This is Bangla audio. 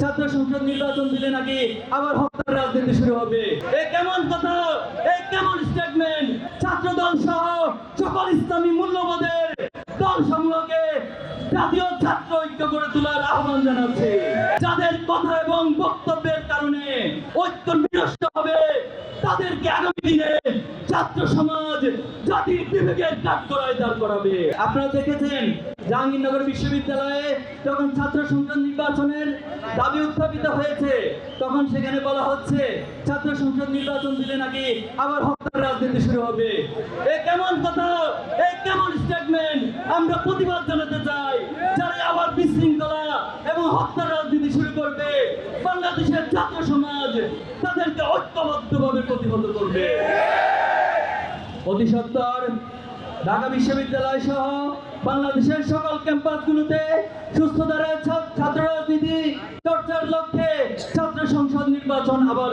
ছাত্র সংসদ নির্বাচন দিলে নাকি আবার হত্যার রাজনীতি শুরু হবে? এ কেমন কথা? এই কেমন স্টেটমেন্ট ছাত্র দল সহ সকল ইসলামী মূল্যবোধের দল সমূহকে জাতীয় ছাত্র ঐক্য গড়ে তোলার আহ্বান জানাচ্ছে। যাদের কথা এবং বক্তব্যের কারণে ঐক্য বিনষ্ট হবে তাদেরকে আগামী দিনে ছাত্র সমাজ, জাতির বিবেকের কাঠ করায়, দাঁড় করাবে। আপনারা দেখেছেন, জাহাঙ্গীরনগর বিশ্ববিদ্যালয়ে যখন ছাত্র সংসদ নির্বাচনের দাবি উত্থাপিত হয়েছে, তখন সেখানে বলা হচ্ছে, ছাত্র সংসদ নির্বাচন দিলে নাকি আবার হত্যার রাজনীতি শুরু হবে। এ কেমন কথা এই কেমন স্টেটমেন্ট আমরা প্রতিবাদ জানাতে চাই, যারা আবার বিশৃঙ্খলা এবং হত্যার করবে, বাংলাদেশের ছাত্র সমাজ তাদেরকে ঐক্যবদ্ধভাবে প্রতিহত করবে। অতি সত্তর ঢাকা বিশ্ববিদ্যালয় সহ বাংলাদেশের সকল ক্যাম্পাসগুলোতে সুস্থ ধারা ছাত্র রাজনীতি চর্চার লক্ষ্যে ছাত্র সংসদ নির্বাচন আবার